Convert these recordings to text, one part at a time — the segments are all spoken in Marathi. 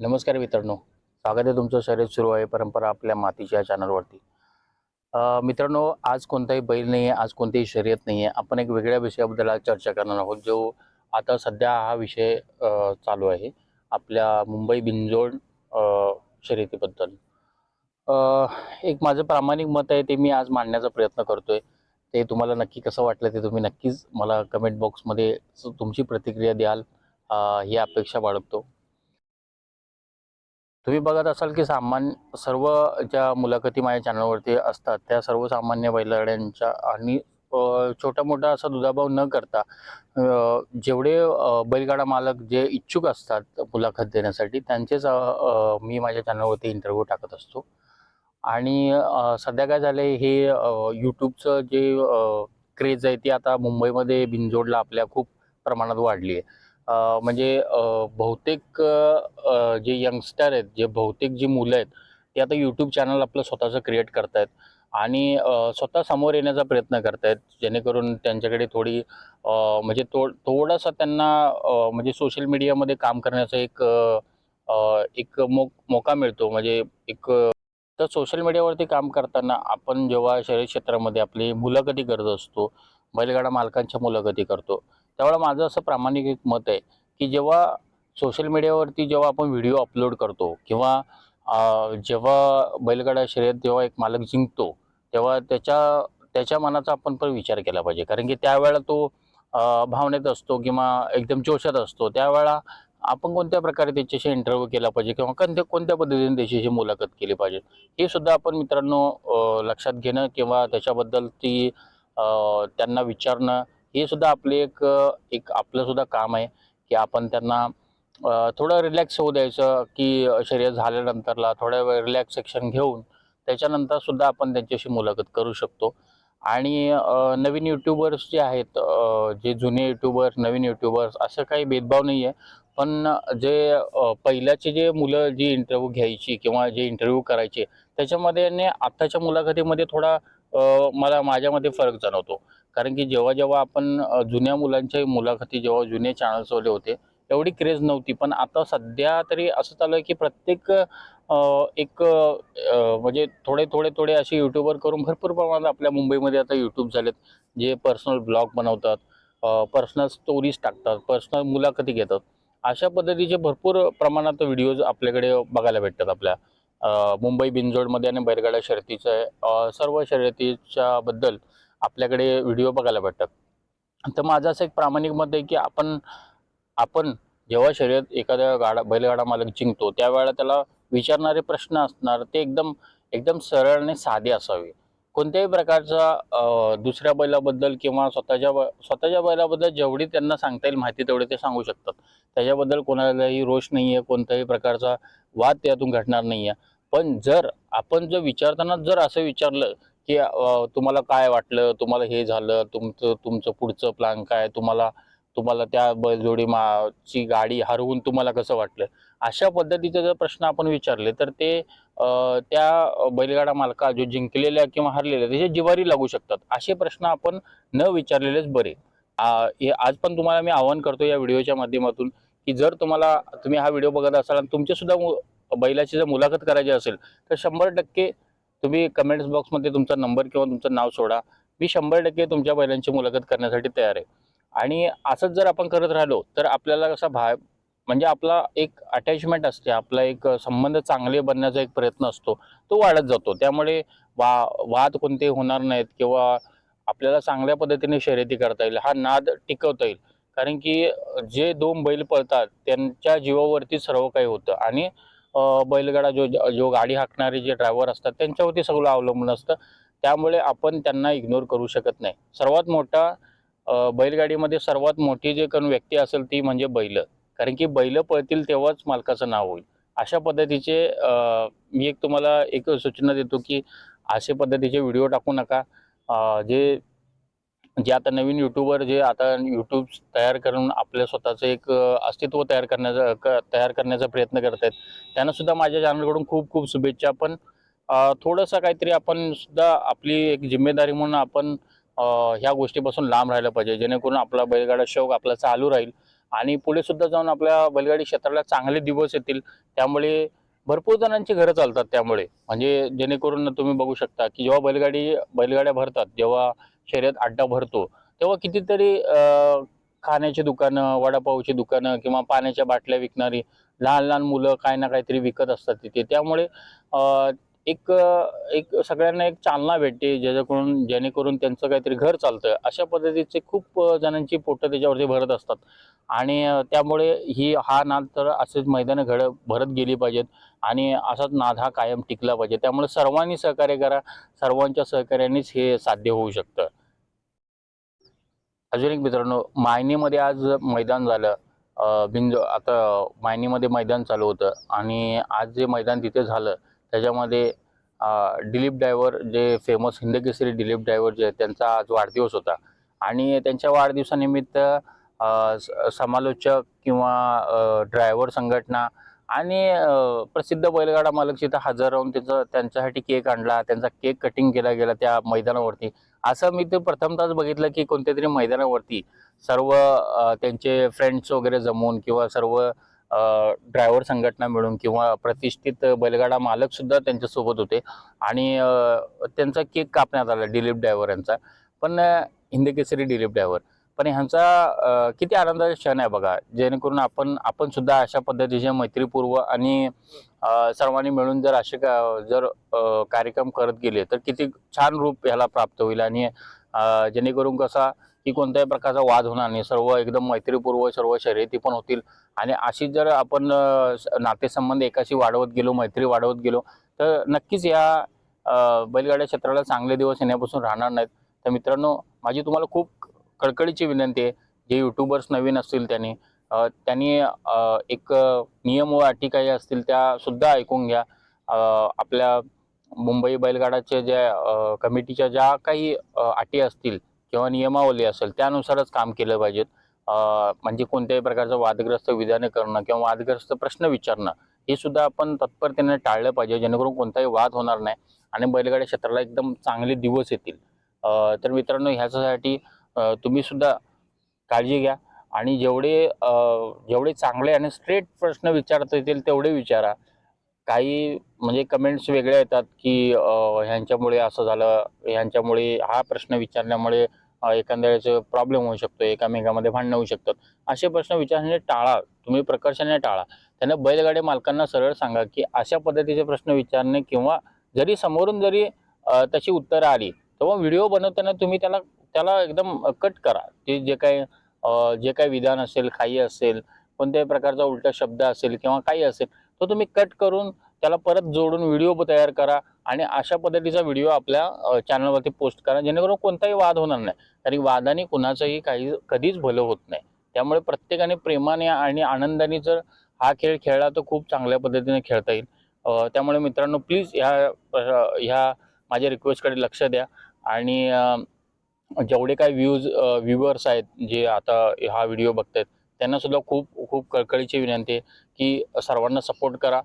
नमस्कार मित्रांनो. स्वागत आहे तुमचं शर्यत सुरू आहे परंपरा आपल्या मातीच्या चॅनलवरती. मित्रांनो आज कोणताही बैल नाही आहे आज कोणतीही शर्यत नाही आहे आपण एक वेगळ्या विषयाबद्दल आज चर्चा करणार आहोत जो आता सध्या हा विषय चालू आहे. आपल्या मुंबई बिंजोड शर्यतीबद्दल. एक माझं प्रामाणिक मत आहे ते मी आज मांडण्याचा प्रयत्न करतोय. ते तुम्हाला नक्की कसं वाटलं ते तुम्ही नक्कीच मला कमेंट बॉक्समध्ये तुमची प्रतिक्रिया द्याल. ही अपेक्षा बाळगतो. तुम्ही बघत असाल की सामान्य सर्व ज्या मुलाखती माझ्या चॅनलवरती असतात त्या सर्वसामान्य बैलगाड्यांच्या आणि छोटा मोठा असा दुजाभाव न करता जेवढे बैलगाडा मालक जे इच्छुक असतात मुलाखत देण्यासाठी त्यांचेच मी माझ्या चॅनलवरती इंटरव्ह्यू टाकत असतो. आणि सध्या काय झालं आहे हे यूट्यूबचं जे क्रेज आहे ती आता मुंबईमध्ये बिनजोडला आपल्या खूप प्रमाणात वाढली आहे. म्हणजे बहुतेक जे यंगस्टर आहेत जे बहुतेक जी मुलं आहेत ते आता यूट्यूब चॅनल आपलं स्वतःचं क्रिएट करतायत आणि स्वतः समोर येण्याचा प्रयत्न करतायत जेणेकरून त्यांच्याकडे थोडी म्हणजे तो थोडासा त्यांना म्हणजे सोशल मीडियामध्ये काम करण्याचा एक एक मो मोका मिळतो. म्हणजे एक तर सोशल मीडियावरती काम करताना आपण जेव्हा शहरी क्षेत्रामध्ये आपली मुलाखती करत असतो बैलगाडा मालकांच्या मुलाखती करतो त्यामुळे माझं असं प्रामाणिक एक मत आहे की जेव्हा सोशल मीडियावरती जेव्हा आपण व्हिडिओ अपलोड करतो किंवा जेव्हा बैलगाडा शर्यत जेव्हा एक मालक जिंकतो तेव्हा त्याच्या त्याच्या मनाचा आपण पण विचार केला पाहिजे. कारण की त्यावेळेला तो भावनेत असतो किंवा एकदम जोशात असतो त्यावेळेला आपण कोणत्या प्रकारे त्याच्याशी इंटरव्ह्यू केला पाहिजे किंवा कोणत्या कोणत्या पद्धतीने त्याच्याशी मुलाखत केली पाहिजे हे सुद्धा आपण मित्रांनो लक्षात घेणं किंवा त्याच्याबद्दल ती त्यांना विचारणं हे सुद्धा आपले एक एक आपलं सुद्धा काम आहे की आपण त्यांना थोडं रिलॅक्स होऊ द्यायचं की शर्यत झाल्यानंतरला थोड्या वेळ रिलॅक्सेशन घेऊन त्याच्यानंतर सुद्धा आपण त्यांच्याशी मुलाखत करू शकतो. आणि नवीन यूट्यूबर्स जे आहेत जे जुने यूट्यूबर्स नवीन यूट्यूबर्स असं काही भेदभाव नाही आहे पण जे पहिल्याचे जे मुलं जी इंटरव्ह्यू घ्यायची किंवा जे इंटरव्ह्यू करायचे त्याच्यामध्ये आणि आत्ताच्या मुलाखतीमध्ये थोडा मला माझ्यामध्ये फरक जाणवतो. कारण की जेव्हा जेव्हा आपण जुन्या मुलांच्या मुलाखती जेव्हा जुने चॅनल्सवाले होते एवढी क्रेज नव्हती. पण आता सध्या तरी असं चालू आहे की प्रत्येक एक म्हणजे थोडे थोडे थोडे असे यूट्यूबर करून भरपूर प्रमाणात आपल्या मुंबईमध्ये आता यूट्यूब झालेत जे पर्सनल ब्लॉग बनवतात पर्सनल स्टोरीज टाकतात पर्सनल मुलाखती घेतात. अशा पद्धतीचे भरपूर प्रमाणात व्हिडिओज आपल्याकडे बघायला भेटतात आपल्या. मुंबई बिंजोडमध्ये आणि बैरगाडा शर्यतीच्या सर्व शर्यतीच्या बद्दल आपल्याकडे व्हिडिओ बघायला भेटतात. तर माझं असं एक प्रामाणिक मत आहे की आपण आपण जेव्हा शर्यत एखाद्या गाडा बैलगाडा मालक जिंकतो त्यावेळेला त्याला विचारणारे प्रश्न असणार ते एकदम एकदम सरळ आणि साधे असावे. कोणत्याही प्रकारचा दुसऱ्या बैलाबद्दल किंवा स्वतःच्या ब- स्वतःच्या बैलाबद्दल जेवढी त्यांना सांगता येईल माहिती तेवढी ते सांगू शकतात. त्याच्याबद्दल कोणालाही रोष नाही आहे कोणत्याही प्रकारचा वाद त्यातून घडणार नाही आहे पण जर आपण जर विचारताना जर असं विचारलं की तुम्हाला काय वाटलं? तुम्हाला हे झालं तुमचं तुमचं पुढचं प्लॅन काय? तुम्हाला तुम्हाला त्या बैलजोडी मा ची गाडी हरवून तुम्हाला कसं वाटलं? अशा पद्धतीचे जर प्रश्न आपण विचारले तर ते त्या बैलगाडा मालका जो जिंकलेल्या किंवा हरलेल्या त्याच्या जिवारी लागू शकतात. असे प्रश्न आपण न विचारलेलेच बरे. हे आज पण तुम्हाला मी आवाहन करतो या व्हिडिओच्या माध्यमातून की जर तुम्हाला तुम्ही हा व्हिडिओ बघत असाल आणि तुमच्यासुद्धा मु- बैलाची जर मुलाखत करायची असेल तर शंभर टक्के तुम्ही कमेंट्स बॉक्समध्ये तुमचा नंबर किंवा तुमचं नाव सोडा. मी शंभर टक्के तुमच्या बैलांची मुलाखत करण्यासाठी तयार आहे. आणि असंच जर आपण करत राहिलो तर आपल्याला कसा भा म्हणजे आपला एक अटॅचमेंट असते आपला एक संबंध चांगले बनण्याचा एक प्रयत्न असतो तो वाढत जातो. त्यामुळे वा वाद कोणते होणार नाहीत किंवा आपल्याला चांगल्या पद्धतीने शर्यती करता येईल हा नाद टिकवता येईल. कारण की जे दोन बैल पळतात त्यांच्या जीवावरती सर्व काही होतं. आणि बैलगाडा जो जो गाडी हाकणारे जे ड्रायव्हर असतात त्यांच्यावरती सगळं अवलंबून असतं. त्यामुळे आपण त्यांना इग्नोर करू शकत नाही. सर्वात मोठा बैलगाडीमध्ये सर्वात मोठी जे कोण व्यक्ती असेल ती म्हणजे बैल. कारण की बैल पळतील तेव्हाच मालकाचं नाव होईल. अशा पद्धतीचे मी एक तुम्हाला एक सूचना देतो की असे पद्धतीचे व्हिडिओ टाकू नका. जे म्हणजे जे आता नवीन युट्यूबर जे आता यूट्यूब तयार करून आपल्या स्वतःचं एक अस्तित्व तयार करण्याचा क- तयार करण्याचा प्रयत्न करत आहेत त्यांना सुद्धा माझ्या चॅनलकडून खूप खूप शुभेच्छा. पण थोडंसं काहीतरी आपण सुद्धा आपली एक जिम्मेदारी म्हणून आपण ह्या गोष्टीपासून लांब राहिलं पाहिजे. जेणेकरून आपला बैलगाडा शौक आपला चालू राहील आणि पुढे सुद्धा जाऊन आपल्या बैलगाडी क्षेत्राला चांगले दिवस येतील. त्यामुळे भरपूर जणांची घरं चालतात त्यामुळे. म्हणजे जेणेकरून तुम्ही बघू शकता की जेव्हा बैलगाडी बैलगाड्या भरतात जेव्हा शर्यत अड्डा भरतो. तेव्हा कितीतरी खाण्याची दुकानं वडापावची दुकानं किंवा पाण्याच्या बाटल्या विकणारी लहान लहान मुलं काय ना काहीतरी विकत असतात तिथे. त्यामुळे एक एक सगळ्यांना एक चालना भेटते ज्याच्याकडून जेणेकरून त्यांचं काहीतरी घर चालतं अशा पद्धतीचे खूप जणांची पोटं त्याच्यावरती भरत असतात. आणि त्यामुळे ही हा नाद तर असेच मैदानं घड भरत गेली पाहिजेत आणि असाच नाद हा कायम टिकला पाहिजे. त्यामुळे सर्वांनी सहकार्य करा सर्वांच्या सहकार्यानेच हे साध्य होऊ शकतं. अजून एक मित्रांनो मायनीमध्ये आज मैदान झालं. बिंज आता मायनीमध्ये मैदान चालू होतं आणि आज जे मैदान तिथे झालं त्याच्यामध्ये दिलीप ड्रायव्हर जे फेमस हिंदकेसरी दिलीप डायवर जे त्यांचा आज वाढदिवस होता. आणि त्यांच्या वाढदिवसानिमित्त स- समालोचक किंवा ड्रायव्हर संघटना आणि प्रसिद्ध बैलगाडा मालक तिथं हजर राहून त्याचं त्यांच्यासाठी केक आणला त्यांचा केक कटिंग केला गेला त्या मैदानावरती. असं मी ते प्रथमतच बघितलं की कोणत्या तरी मैदानावरती सर्व त्यांचे फ्रेंड्स वगैरे जमून किंवा सर्व ड्रायव्हर संघटना मिळून किंवा प्रतिष्ठित बैलगाडा मालक सुद्धा त्यांच्यासोबत होते आणि त्यांचा केक कापण्यात आला दिलीप ड्रायव्हर यांचा. पण हिंदकेसरी दिलीप ड्रायव्हर पण ह्यांचा किती आनंदाचा क्षण आहे बघा. जेणेकरून आपण आपण सुद्धा अशा पद्धतीचे मैत्रीपूर्व आणि सर्वांनी मिळून जर असे का जर कार्यक्रम करत गेले तर किती छान रूप ह्याला प्राप्त होईल. आणि जेणेकरून कसा की कोणत्याही प्रकारचा वाद होणार नाही. सर्व एकदम मैत्रीपूर्व सर्व शर्यती पण होतील. आणि अशी जर आपण नातेसंबंध एकाशी वाढवत गेलो मैत्री वाढवत गेलो तर नक्कीच या बैलगाड्या क्षेत्राला चांगले दिवस येण्यापासून राहणार नाहीत. तर मित्रांनो माझी तुम्हाला खूप कळकळीची विनंती आहे. जे युट्यूबर्स नवीन असतील त्यांनी त्यांनी एक नियम व अटी काही असतील त्या सुद्धा ऐकून घ्या. आपल्या मुंबई बैलगाडाच्या ज्या कमिटीच्या ज्या काही अटी असतील किंवा नियमावली असेल त्यानुसारच काम केलं पाहिजेत. म्हणजे कोणत्याही प्रकारचं वादग्रस्त विधानं करणं किंवा वादग्रस्त प्रश्न विचारणं हे सुद्धा आपण तत्परतेने टाळलं पाहिजे. जेणेकरून कोणताही वाद होणार नाही आणि बैलगाड्या क्षेत्राला एकदम चांगले दिवस येतील. तर मित्रांनो ह्याच्यासाठी तुम्ही सुद्धा काळजी घ्या. आणि जेवढे जेवढे चांगले आणि स्ट्रेट प्रश्न विचारता येतील तेवढे विचारा. काही म्हणजे कमेंट्स वेगळ्या येतात की ह्यांच्यामुळे असं झालं ह्यांच्यामुळे हा प्रश्न विचारल्यामुळे अ, एखाद्याचं प्रॉब्लेम होऊ शकतो एकामेकामध्ये भांडणं होऊ शकतात. असे प्रश्न विचारणे टाळा. तुम्ही प्रकर्षाने टाळा. त्यांना बैलगाडी मालकांना सरळ सांगा की अशा पद्धतीचे प्रश्न विचारणे किंवा जरी समोरून जरी तशी उत्तरं आली तेव्हा व्हिडिओ बनवताना तुम्ही त्याला त्याला एकदम कट करा ते जे काही जे काही विधान असेल काही असेल कोणत्याही प्रकारचा उलटा शब्द असेल किंवा काही असेल तो तुम्ही कट करून त्याला परत जोडून व्हिडिओ तयार करा आणि अशा पद्धतीचा व्हिडिओ आपल्या चॅनलवरती पोस्ट करा जेणेकरून कोणताही वाद होणार नाही. कारण वादाने कुणाचंही काही कधीच भलं होत नाही. त्यामुळे प्रत्येकाने प्रेमाने आणि आनंदाने जर हा खेळ खेळला तर खूप चांगल्या पद्धतीने खेळता येईल. त्यामुळे मित्रांनो प्लीज ह्या ह्या माझ्या रिक्वेस्टकडे लक्ष द्या. आणि जेवढे काही व्ह्यूज व्ह्युअर्स आहेत जे आता हा व्हिडिओ बघतायत त्यांना सुद्धा खूप खूप कळकळीची विनंती आहे की सर्वांना सपोर्ट करा.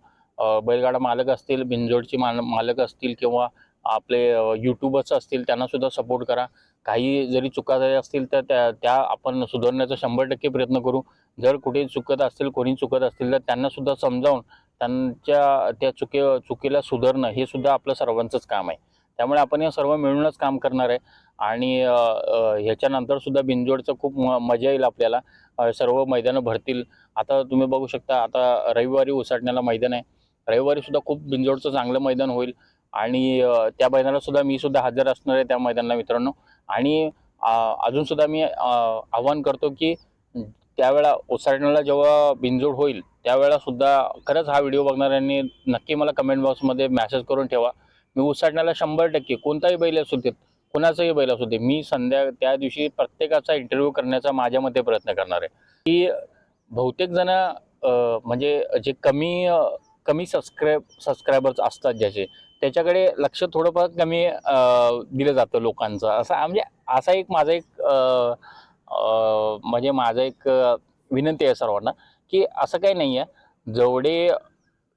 बैलगाडा मालक असतील भिंजोडचे माल मालक असतील किंवा आपले यूट्यूबर्स असतील त्यांनासुद्धा सपोर्ट करा. काही जरी चुका झाल्या असतील तर त्या त्या आपण सुधारण्याचा शंभर टक्के प्रयत्न करू. जर कुठे चुकत असतील कोणी चुकत असतील तर त्यांनासुद्धा समजावून त्यांच्या त्या चुके चुकीला सुधारणं हे सुद्धा आपलं सर्वांचंच काम आहे. त्यामुळे आपण हे सर्व मिळूनच काम करणार आहे. आणि ह्याच्यानंतरसुद्धा बिंजोडचं ह्याच्यानंतर सुद्धा बिनजोडचं खूप म मजा येईल आपल्याला. सर्व मैदानं भरतील. आता तुम्ही बघू शकता आता रविवारी उसाटण्याला मैदान आहे. रविवारी सुद्धा खूप बिंजोडचं चांगलं मैदान होईल. आणि त्या मैदानालासुद्धा मी सुद्धा हजर असणार आहे त्या मैदानाला मित्रांनो. आणि अजूनसुद्धा अजून सुद्धा मी आव्हान करतो की त्यावेळा ओसाडण्याला जेव्हा बिनजोड होईल त्यावेळा सुद्धा खरंच हा व्हिडिओ बघणाऱ्यांनी नक्की मला कमेंट बॉक्समध्ये मॅसेज करून ठेवा. मी उसाटण्याला शंभर टक्के कोणताही बैल असू देत कोणाचाही बैल असू दे मी संध्या त्या दिवशी प्रत्येकाचा इंटरव्ह्यू करण्याचा माझ्यामध्ये प्रयत्न करणार आहे. की बहुतेक जण म्हणजे जे कमी कमी सबस्क्राईब सबस्क्रायबर्स असतात ज्याचे त्याच्याकडे लक्ष थोडंफार कमी दिलं जातं लोकांचं. असा म्हणजे असा एक माझा एक म्हणजे माझा एक विनंती आहे सर्वांना की असं काही नाही आहे जेवढे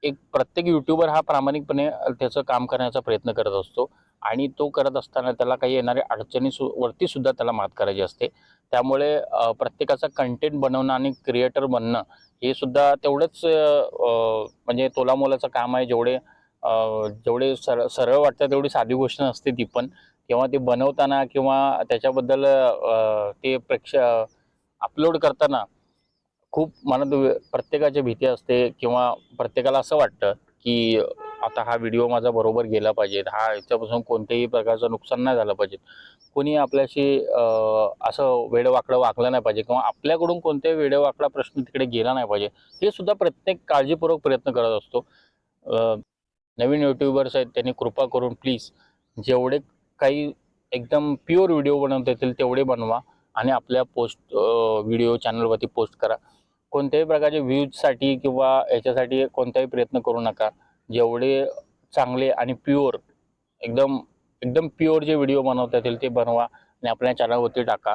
एक प्रत्येक युट्यूबर हा प्रामाणिकपणे त्याचं काम करण्याचा प्रयत्न करत असतो. आणि तो करत असताना त्याला काही येणाऱ्या अडचणी सु वरती सुद्धा त्याला मात करायची असते. त्यामुळे प्रत्येकाचा कंटेंट बनवणं आणि क्रिएटर बनणं हे सुद्धा तेवढंच म्हणजे तोलामोलाचं काम आहे. जेवढे जेवढे सर सरळ वाटतं तेवढी साधी गोष्ट नसते ती पण. किंवा ते बनवताना किंवा त्याच्याबद्दल ते प्रेक्ष अपलोड करताना खूप मनात प्रत्येकाची भीती असते किंवा प्रत्येकाला असं वाटतं की आता हा व्हिडिओ माझा बरोबर गेला पाहिजे हा याच्यापासून कोणत्याही प्रकारचं नुकसान नाही झालं पाहिजे कोणी आपल्याशी असं वेडवाकडं वागलं नाही पाहिजे किंवा आपल्याकडून कोणत्याही वेडवाकडा प्रश्न तिकडे गेला नाही पाहिजे. हे सुद्धा प्रत्येक काळजीपूर्वक प्रयत्न करत असतो. नवीन युट्यूबर्स आहेत त्यांनी कृपा करून प्लीज जेवढे काही एकदम प्युअर व्हिडिओ बनवता येतील तेवढे बनवा आणि आपल्या पोस्ट व्हिडिओ चॅनलवरती पोस्ट करा. कोणत्याही प्रकारचे व्ह्यूजसाठी किंवा याच्यासाठी कोणताही प्रयत्न करू नका. जेवढे चांगले आणि प्युअर एकदम एकदम प्युअर जे व्हिडिओ बनवता येतील ते बनवा आणि आपल्या चॅनलवरती टाका.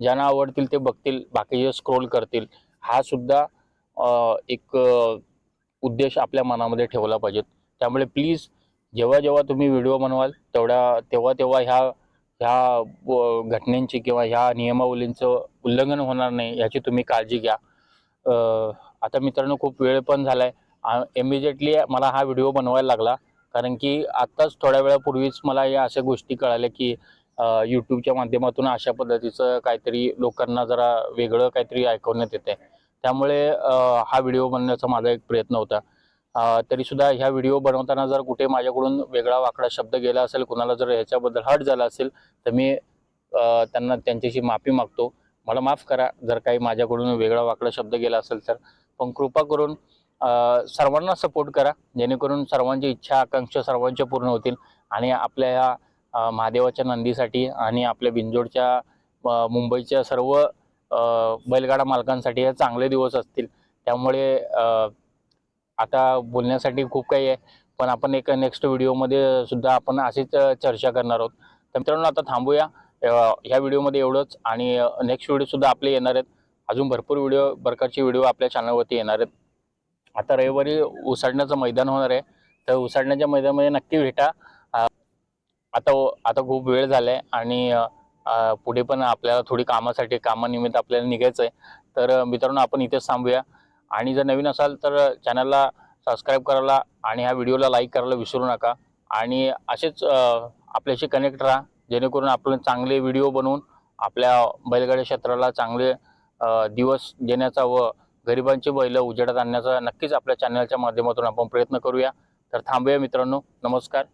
ज्यांना आवडतील ते बघतील बाकीचे स्क्रोल करतील. हा सुद्धा एक उद्देश आपल्या मनामध्ये ठेवला पाहिजे त्यामुळे प्लीज जेव्हा जेव्हा तुम्ही व्हिडिओ बनवाल तेवढ्या तेव्हा तेव्हा ह्या ह्या घटनेंची किंवा ह्या नियमावलींचं उल्लंघन होणार नाही याची तुम्ही काळजी घ्या. आता मित्रांनो खूप वेळ पण झाला आहे इमिजिएटली मला हा व्हिडिओ बनवायला लागला. कारण की आत्ताच थोड्या वेळापूर्वीच मला या अशा गोष्टी कळाल्या की यूट्यूबच्या माध्यमातून अशा पद्धतीचं काहीतरी लोकांना जरा वेगळं काहीतरी ऐकवण्यात येते त्यामुळे हा व्हिडिओ बनवण्याचा माझा एक प्रयत्न होता. तरीसुद्धा ह्या व्हिडिओ बनवताना जर कुठे माझ्याकडून वेगळा वाकडा शब्द गेला असेल कुणाला जर ह्याच्याबद्दल हट झाला असेल तर मी त्यांना त्यांच्याशी माफी मागतो. मला माफ करा जर काही माझ्याकडून वेगळा वाकडा शब्द गेला असेल तर. पण कृपा करून सर्वांना सपोर्ट करा जेणेकरून सर्वांची इच्छा आकांक्षा सर्वांच्या पूर्ण होतील आणि आपल्या ह्या महादेवाच्या नंदीसाठी आणि आपल्या बिंजोडच्या मुंबईच्या सर्व बैलगाडा मालकांसाठी हे चांगले दिवस असतील. त्यामुळे आता बोलण्यासाठी खूप काही आहे पण आपण एक नेक्स्ट व्हिडिओमध्ये सुद्धा आपण अशीच चर्चा करणार आहोत. तर मित्रांनो आता थांबूया. ह्या व्हिडिओमध्ये एवढंच आणि नेक्स्ट व्हिडिओ सुद्धा आपले येणार आहेत. अजून भरपूर व्हिडिओ प्रकारचे व्हिडिओ आपल्या चॅनलवरती येणार आहेत. आता रविवारी उसाडण्याचं मैदान होणार आहे. तर उसाडण्याच्या मैदानामध्ये नक्की भेटा. आता आता खूप वेळ झाला आहे आणि पुढे पण आपल्याला थोडी कामासाठी कामानिमित्त आपल्याला निघायचं आहे तर मित्रांनो आपण इथेच थांबूया. आणि जर नवीन असाल तर चॅनलला सबस्क्राईब करायला आणि ह्या व्हिडिओला लाईक करायला विसरू नका. आणि असेच आपल्याशी कनेक्ट राहा. जेणेकरून आपण चांगले व्हिडिओ बनवून आपल्या बैलगाड्या क्षेत्राला चांगले दिवस देण्याचा व गरिबांची बैल उजेडात आणण्याचा नक्कीच आपल्या चॅनलच्या माध्यमातून आपण प्रयत्न करूया. तर थांबूया मित्रांनो. नमस्कार.